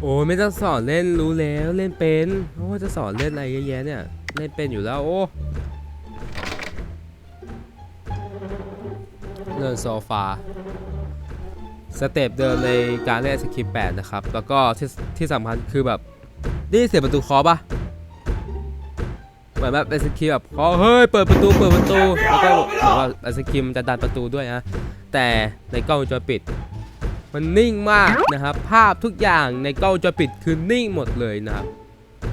โอ้ไม่ต้องสอนเล่นรู้แล้วเล่นเป็นโอ้จะสอนเล่นอะไรเยอะแยะเนี่ยเล่นเป็นอยู่แล้วโอ้เล่นโซฟาสเต็ปเดิมในการเล่นสคริปต์8นะครับ แล้วก็ที่ที่สำคัญคือแบบได้ยินเสียประตูคาะปะเหมือนแบบเป็นสคริปแบบคาะเฮ้ยเปิดประตูเปิดประตูแล้วก็เหมือนว่าไอศคริปมันจะดันประตูด้วยนะแต่ในกล้องวงจอปิด มันนิ่งมากนะครับ ภาพทุกอย่างในกล้องจอปิดคือนิ่งหมดเลยนะครับ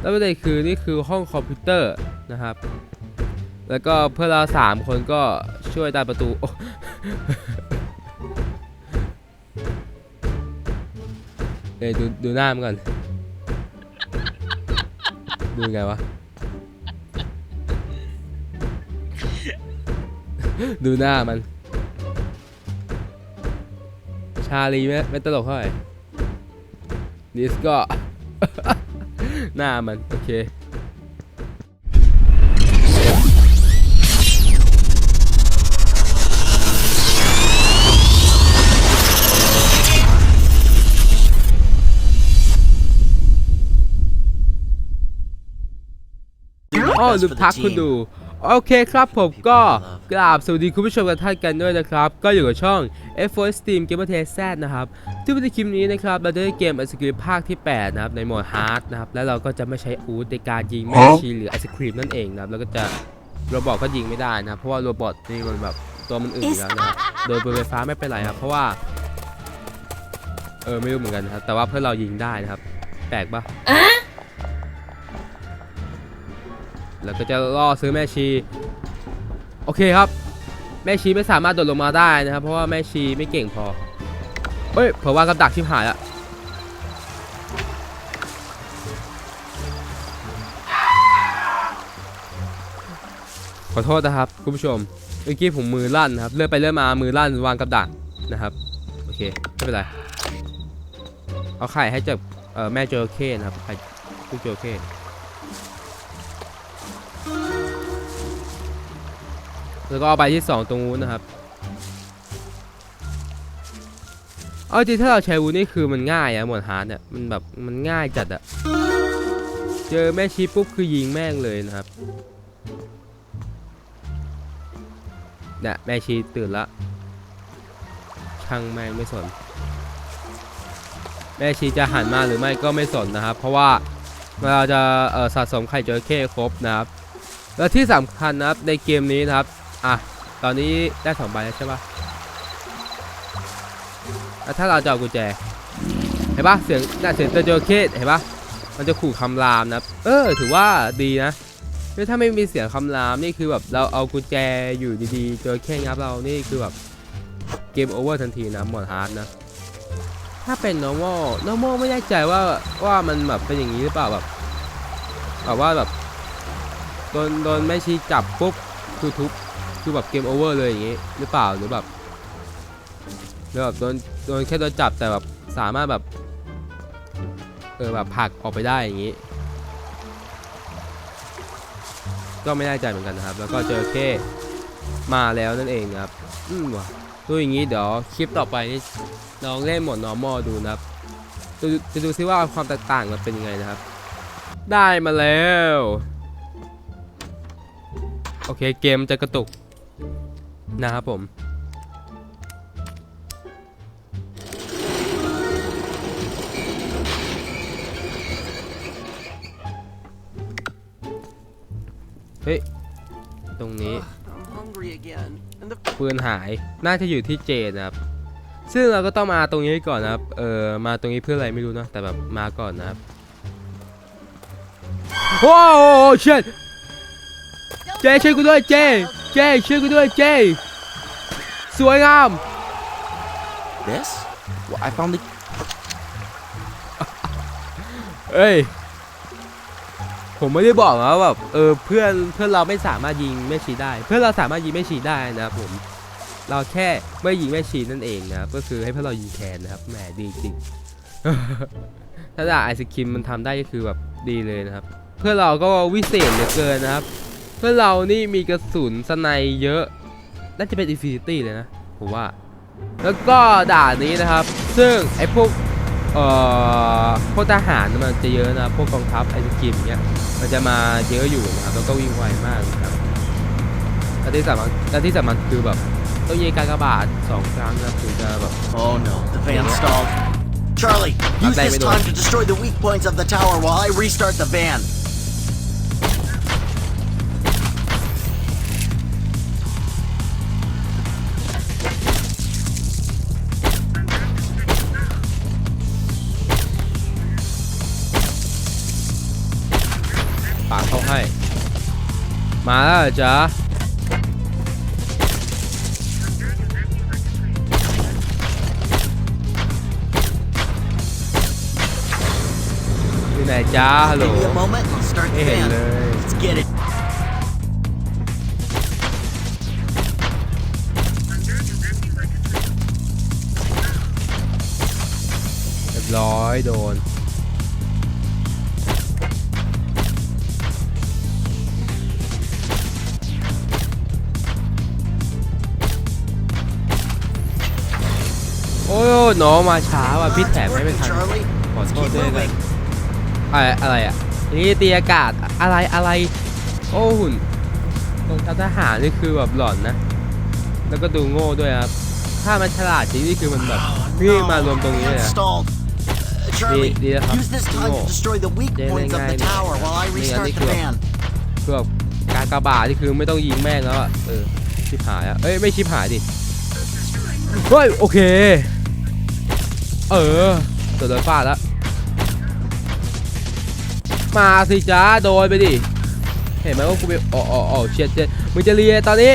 แล้วประเด็นคือนี่คือห้องคอมพิวเตอร์นะครับ แล้วก็เพื่อนเราสามคนก็ช่วยดันประตูโอ้เอ้ยดูดูหน้ามันก่อน ดูไงวะ ดูหน้ามัน ชาลีไม่ไม่ตลกเท่าไหร่นิสก็ หน้ามัน โอเคอ๋อลืมทักคุณดู โอเคครับผมก็ กราบสวัสดีคุณผู้ชมกันท่านกันด้วยนะครับ ก็อยู่กับช่อง F4 Steam Gamer t Z นะครับที่ในคลิปนี้นะครับ เราจะได้เกมไอศครีมภาคที่ 8 นะครับ ในโหมดฮาร์ดนะครับ แล้วเราก็จะไม่ใช้อูดในการยิงแมชชีนหรือไอศครีมนั่นเองนะครับ แล้วก็จะโรบอทก็ยิงไม่ได้นะครับเพราะว่าโรบอทนี่มันแบบตัวมันอื่นอยู่แล้วนะครับโดยปืนไฟฟ้าไม่เป็นไรครับ เพราะว่า เออไม่รู้เหมือนกันนะครับ แต่ว่าเพื่อนเรายิงได้นะครับ แปลกปะแล้วก็จะล่อซื้อแม่ชี โอเคครับ แม่ชีไม่สามารถโดดลงมาได้นะครับ เพราะว่าแม่ชีไม่เก่งพอ เฮ้ยเผื่อว่ากับดักชิบหายละขอโทษนะครับคุณผู้ชมเมื่อกี้ผมมือลั่นครับเลื่อนไปเลื่อนมามือลั่นวางกับดักนะครับโอเคไม่เป็นไรเอาไข่ให้จากเอ่อแม่จระเข้นะครับไข่ลูกจระเข้ แล้วก็เอาไปที่ 2 ตรงนู้นนะครับ เอาจริงถ้าเราใช้วูดนี่คือมันง่ายอะหมวดฮาร์ดเนี่ยมันแบบมันง่ายจัดอะเจอแม่ชีปุ๊บคือยิงแม่งเลยนะครับเนี่ยแม่ชีตื่นละช่างแม่งไม่สน แม่ชีจะหันมาหรือไม่ก็ไม่สนนะครับ เพราะว่าเราจะสะสมไข่จระเข้ครบนะครับ แล้วที่สำคัญนะครับในเกมนี้นะครับ อะ ตอนนี้ได้สองใบแล้วใช่ปะแล้วถ้าเราจะเอากุญแจ เห็นปะเสียงน่าเสียงตัวจเข้เห็นปะมันจะขู่คำรามนะ เออ ถือว่าดีนะคือถ้าไม่มีเสียงคำรามนี่คือแบบเราเอากุญแจอยู่ดีๆจระเข้งับเรา นี่คือแบบเกมโอเวอร์ทันทีนะหมดฮาร์ดนะ ถ้าเป็น normal normal ไม่แน่ใจว่าว่ามันแบบเป็นอย่างนี้หรือเปล่าแบบแบบว่าแบบโดนโดนแม่ชีจับปุ๊บคือทุบ คือแบบเกมโอเวอร์เลยอย่างงี้หรือเปล่าหรือแบบหรือแบบโดนโดนแค่โดนจับแต่แบบสามารถแบบเออแบบผลักออกไปได้อย่างงี้ ก็ไม่แน่ใจเหมือนกันนะครับ แล้วก็เจอเคมาแล้วนั่นเองครับอืมว่ะดูอย่างงี้เดี๋ยวคลิปต่อไปนี่ลองเล่นหมด normal ดูนะครับจะจะดูซิว่าความแตกต่างมันเป็นยังไงนะครับ ได้มาแล้ว โอเคเกมจะกระตุก นะครับผมเฮ้ย ตรงนี้ I'm hungry again. And the ปืนหายน่าจะอยู่ที่เจนนะครับ ซึ่งเราก็ต้องมาตรงนี้ก่อนนะครับ เออมาตรงนี้เพื่ออะไรไม่รู้เนอะแต่แบบมาก่อนนะครับ ว้าวเชน เจช่วยกูด้วยเจ เจช่วยกูด้วยเจ สวยงาม This? Well, I found the เอ้ย ผมไม่ได้บอกนะว่าแบบเออเพื่อนเพื่อนเราไม่สามารถยิงแม่ชีได้ เพื่อนเราสามารถยิงแม่ชีได้นะครับผม เราแค่ไม่ยิงแม่ชีนั่นเองนะครับก็คือให้เพื่อนเรายิงแทนนะครับแหมดีจริง ถ้าด่าไอศครีมมันทำได้ก็คือแบบดีเลยนะครับ เพื่อนเราก็วิเศษเหลือเกินนะครับเพื่อนเรานี่มีกระสุนสไนเยอะ น่าจะเป็นอินฟินิตี้เลยนะ ผมว่า แล้วก็ด่านนี้นะครับ ซึ่งไอพวก เอ่อ พวกทหารมันจะเยอะนะ พวกกองทัพไอศกรีมเนี้ย มันจะมาเยอะอยู่นะครับ แล้วก็วิ่งไวมากนะครับและที่สำคัญและที่สำคัญคือแบบต้องยิงการกระบาดสองครั้งนะถึงจะแบบ Oh no, the van stalled. Charlie, use David, this wait, time wait. to destroy the weak points of the tower while I restart the van. มาแล้วเหรอจ๊ะอยู่ไหนจ้าฮัลโหล Give me a moment and I'll start the ไม่เห็น van. เลย Let's get it. เรียบร้อยโดน อ้ยน้องมาช้าว่ะพี่แถมไม่เป็น Working, ทัน Charlie. ขอ Let's โทษ keep ด้วยกัน moving. อะไรอะไรอะนี่ตีอากาศอะไรอะไร โอ้หุ่นตรงทหารนี่คือแบบหลอนนะ แล้วก็ดูโง่ด้วยครับ ถ้ามันฉลาดจริงนี่คือมันแบบวิ่งมารวมตรงนี้เลย Van อะ stalled. Uh, Charlie, Đi- đi ra hả? use this time Ồ. to destroy the weak Đi lên points of ngay the này. tower while I Đi ra restart đi the cửa. van. คือแบบการกระบาดนี่คือไม่ต้องยิงแม่งแล้วอะเออชิบหายอะเอ้ยไม่ชิบหายดิ เฮ้ยโอเค เออตัวโดนฟาดแล้วมาสิจ้าโดนไปดิ เห็นไหมว่ากูไปอ๋ออ๋ออ๋อเชียดเชียดมึงจะเรียตอนนี้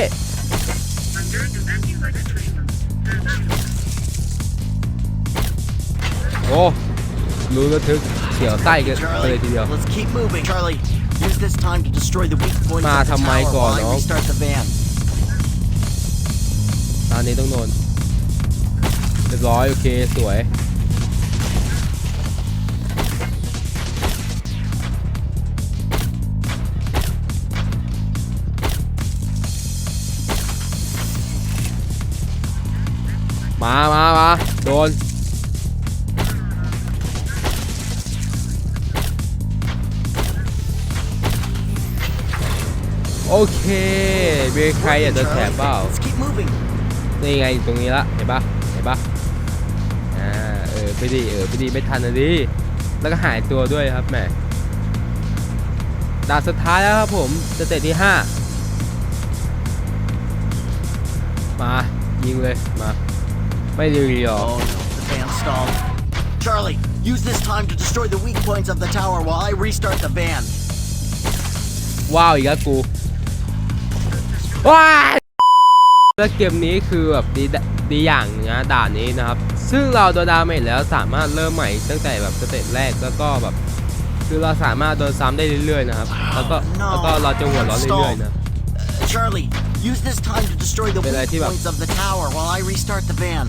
โอ้รู้ระทึกเสียวไส้กันไปเลย Charlie, ทีเดียว let's keep moving. Charlie, use this time to destroy the weak points Ma of the thầm mày tower còn while I không? restart the van. ตอนนี้ต้องโดนเรียบร้อย โอเค สวย มามามาโดน โอเคมีใครอยากจะ Working, แถม Charlie. เปล่า Let's keep moving. นี่ไงอยู่ตรงนี้ละ เห็นปะเห็นปะอ่า เออไปดีเออไปดีไม่ทันนะดิ แล้วก็หายตัวด้วยครับแหมด่านสุดท้ายแล้วครับผมสเตจที่ 5 มา ยิงเลย มา ไม่ดีหรอ Oh no, the van stalled. Charlie, use this time to destroy the weak points of the tower while I restart the van. ว้าวอีกแล้วกูว้ายแล้วเกมนี้คือแบบดีดีอย่างนะด่านนี้นะครับ ซึ่งเราโดนดาเมจแล้วสามารถเริ่มใหม่ตั้งแต่แบบสเตจแรกแล้วก็แบบ คือเราสามารถโดนซ้ำได้เรื่อยๆนะครับ แล้วก็แล้วก็เราจะหัวเร้อนเรื่อยๆนะ Uh, Charlie, use this time to destroy the Bên này weak thì bảo- points of the tower while I restart the van.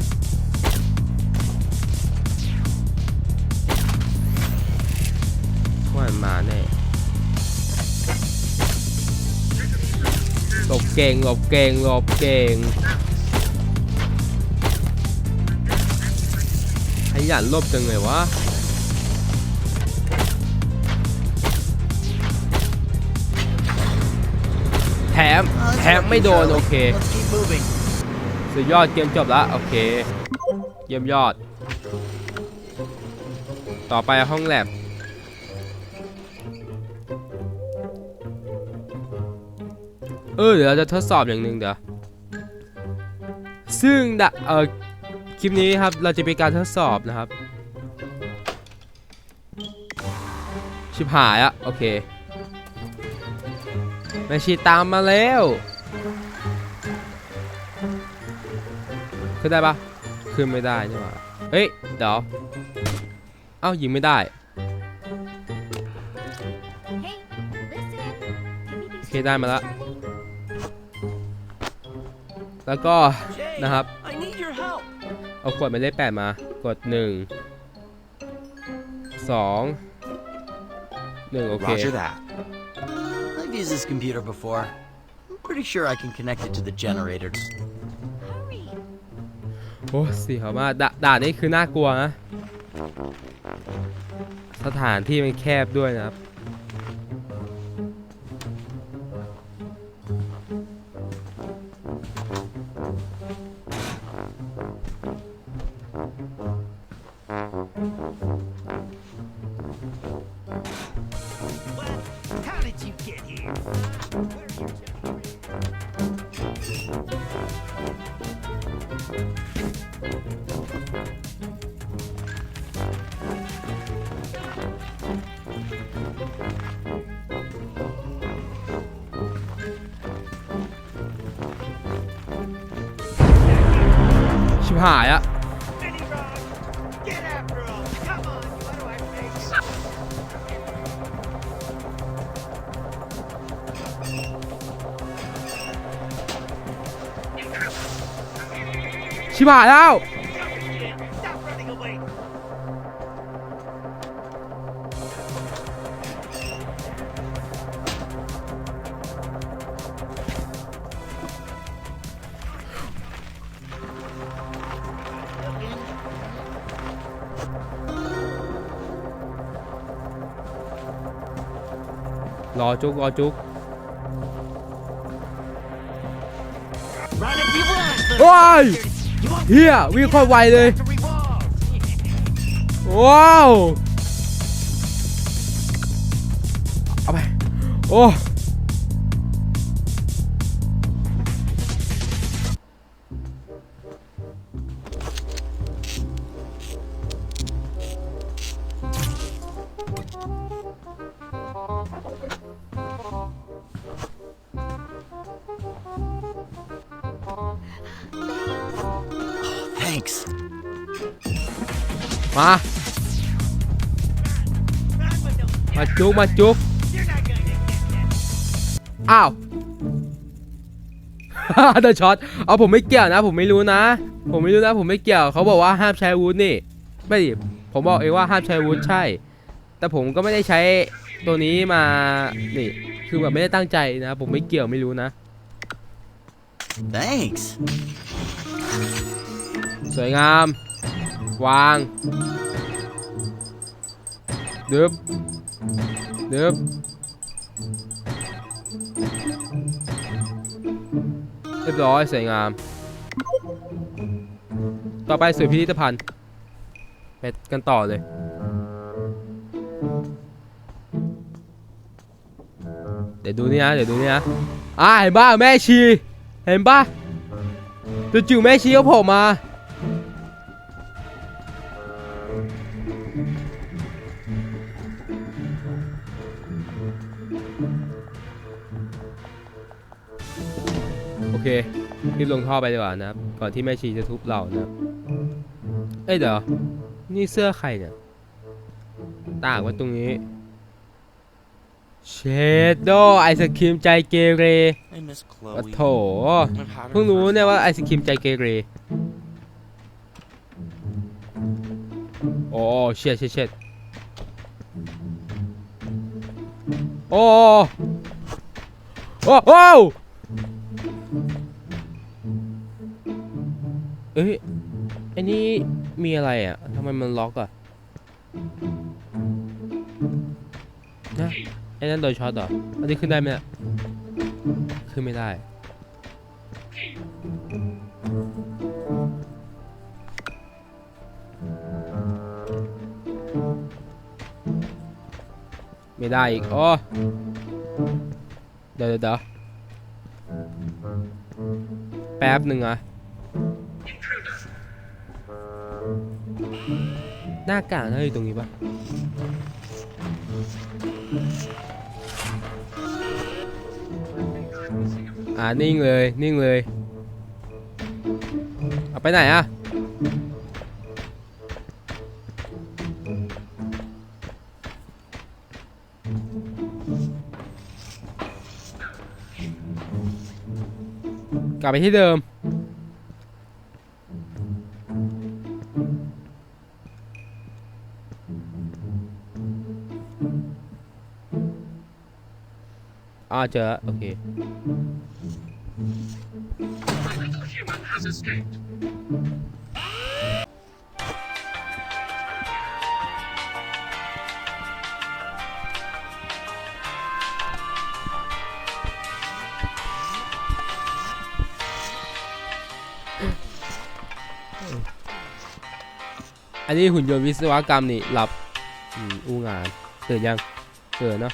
ว่ามันมาแน่หลบเม Uh, แถ it's มไม่โดน working, โอ Charlie. เค Let's keep moving. สุดยอดเกมจบแล้วโอเค เยี่ยมยอด ต่อไปห้องแลบเออเดี๋ยวเราจะทดสอบอย่างหนึ่งเดี๋ยวซึ่งดะเออคลิปนี้ครับเราจะเป็นการทดสอบนะครับ ชิบหายอะโอเค แมชชีตามมาแล้วขึ้นได้ปะขึ้นไม่ได้นี่หว่าเฮ้ย เดี๋ยว เอ้ายิงไม่ได้ โอเคได้มาละ แล้วก็นะครับ เอาขวดหมายเลขแปดมา กดหนึ่ง สอง หนึ่งโอเค used this computer before. I'm pretty sure I can connect it to the generator. โอ้สีขาวมากดด่านนี้คือน่ากลัวนะ สถานที่มันแคบด้วยนะครับ ชิบหายอะชิบหายแล้ว รอจุกรอจุกว้ายเฮียวิ่งโคตรไวเลย ว้าว เอาไป โอ้ Thanks. มา Run with them! มาจุกมาจุก You're not gonna get that! อ้าว เดอะช็อต เอาผมไม่เกี่ยวนะ ผมไม่รู้นะ ผมไม่รู้นะผมไม่เกี่ยว เขาบอกว่าห้ามใช้อาวุธนี่ ไม่ดิ ผมบอกเองว่าห้ามใช้อาวุธใช่ แต่ผมก็ไม่ได้ใช้ตัวนี้มา นี่ คือแบบไม่ได้ตั้งใจนะ ผมไม่เกี่ยวไม่รู้นะ Thanks. สวยงาม วางดึบดึบเรียบร้อยสวยงาม ต่อไปสวยพิพิธภัณฑ์ไปกันต่อเลยเดี๋ยวดูนี่นะเดี๋ยวดูนี่นะอ่าเห็นป่ะแม่ชี เห็นป่ะจู่ๆแม่ชีก็โผล่มา โอเค รีบลงท่อไปดีกว่านะครับ ก่อนที่แม่ชีจะทุบเรานะครับเอ้ยเดี๋ยว นี่เสื้อใครเนี่ย ตากไว้ตรงนี้เชดโดไอศครีมใจเกเร Hey, Miss โอ้ Chloe. โถ I've had เพิ่ง her รู้ for- เนี่ยว่าไอศครีมใจเกเร โอ้เช็ดเช็ดเช็ดโอ้โอ้โอ้เอ้ยไอ้นี่มีอะไรอะทำไมมันล็อกอะนะไอ้นั่นโดนช็อตเหรออันนี้ขึ้นได้ไหมขึ้นไม่ได้ ไม่ได้อีกโอ้เดี๋ยวเดี๋ยวเดี๋ยวแป๊บหนึ่งอะหน้ากากน่าจะอยู่ตรงนี้ปะอ่านิ่งเลย นิ่งเลย เอาไปไหนอะ ลับไปที่เดิม อ่าเจอโอเค Come อันนี้หุ่นยนต์วิศวกรรมนี่หลับอืมอู้งานตื่นยังตื่นเนาะ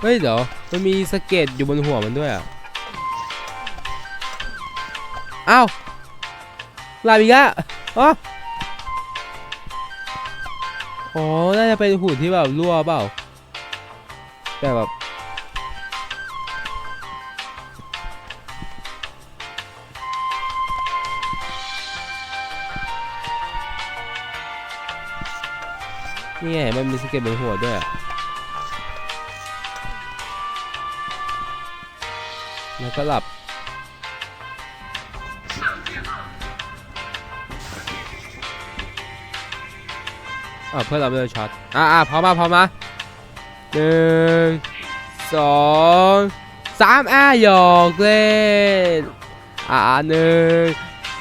เฮ้ยเดี๋ยวมันมีสเก็ดอยู่บนหัวมันด้วยอะอ้าวหลับอีกแล้วอ๋ออ๋อ น่าจะเป็นหุ่นที่แบบรั่วเปล่าแต่แบบ นี่ไงมันมีสเก็ตบนหัวด้วยแล้วก็หลับ อ่าเพื่อนเราไม่โดนช็อต อ่าอ่าพร้อมมาพร้อมมาหนึ่งสองสามอะหยอกเล่นอ่าหนึ่ง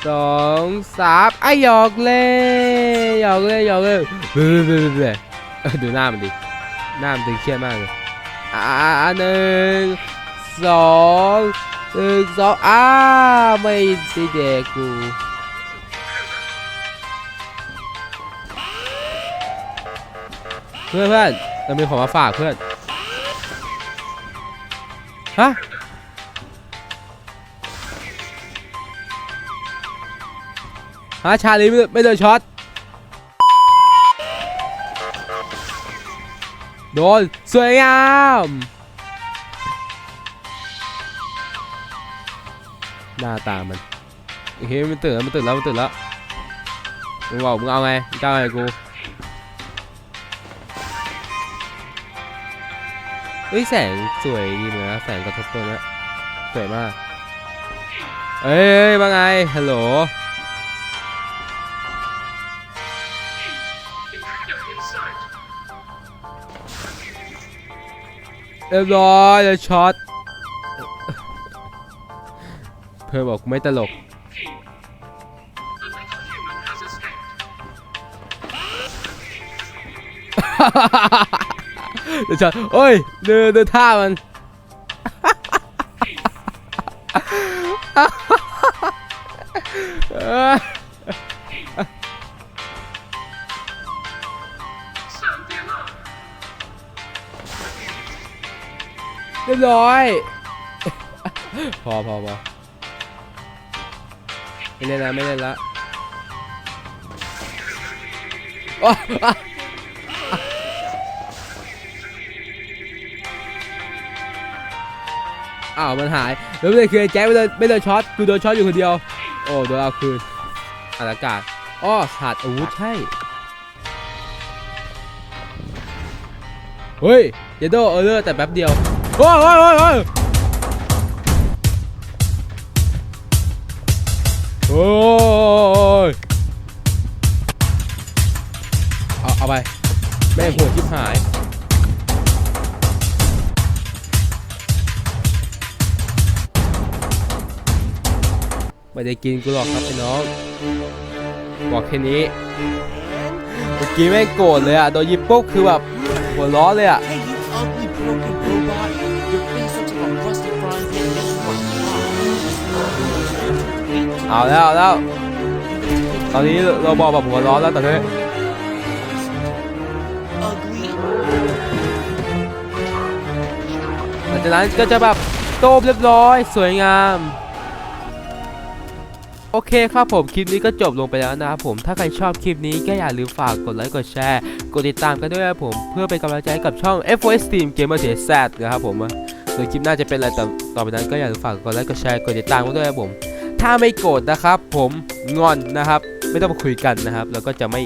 สองสามอะหยอกเล่หยอกเล่หยอกเล่เบ้อเบ้อเบ้อเออดูหน้ามันดิหน้ามันตึงเครียดมากเลยอ่าหนึ่งสองหนึ่งสองอ้าไม่ได้เด็กกูเพื่อนเพื่อนเรามีของมาฝากเพื่อนฮะ ฮะชาลีไม่โดนช็อต โดน สวยงามหน้าตามันโอเคมันตื่นแล้วมันตื่นแล้วมันตื่นแล้วมึงบอกมึงเอาไงมึงจะเอาไงกูเฮ้ยแสงสวยดีเหมือนนะแสงกระทบตัวเนี้ยสวยมากเอ้ยว่าไงฮัลโหล เรียบร้อยเลยช็อตเพื่อนบอกไม่ตลก เดี๋ยวช็อตโอ้ยเดินเดินท่ามันเออ เรียบร้อย พอพอพอไม่เล่นละไม่เล่นละโอ้วอ้าวมันหายแล้วเลยคือแจ็คไม่โดนไม่โดนช็อตกูโดนช็อตอยู่คนเดียว โอ้โดนเอาคืนอากาศอ้อขาดอาวุธใช่เฮ้ยเยโดเออเลอร์แต่แป๊บเดียว โอ้ยโอ้ยโอ้ยโอ้ยโอ้ยเอาเอาไป แม่งโหัวชิบหายไม่ได้กินกูหรอกครับไอ้น้อง บอกแค่นี้ เมื่อกี้แม่งโกรธเลยอะ โดนยิงปุ๊บคือแบบหัวล้อเลยอะ เอาแล้วเอาแล้ว ตอนนี้เราบอกแบบหัวร้อนแล้วตอนนี้หลังจากนั้นก็จะแบบโต้เรียบร้อย สวยงามโอเคครับผมคลิปนี้ก็จบลงไปแล้วนะครับผมถ้าใครชอบคลิปนี้ก็อย่าลืมฝากกดไลค์กดแชร์กดติดตามกันด้วยนะครับผมเพื่อเป็นกำลังใจให้กับช่อง FOS Team Gamer เสียแซดนะครับผมส่วนคลิปหน้าจะเป็นอะไรต่อไปนั้นก็อย่าลืมฝากกดไลค์กดแชร์กดติดตามกันด้วยนะครับผม ถ้าไม่โกรธนะครับ ผมงอนนะครับ ไม่ต้องมาคุยกันนะครับ แล้วก็จะไม่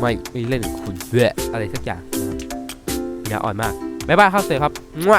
ไม่ไม่เล่นคุณเวออะไรสักอย่างนะครับอย่าอ่อนมากบ๊ายบายครับเสร็จครับมั่ว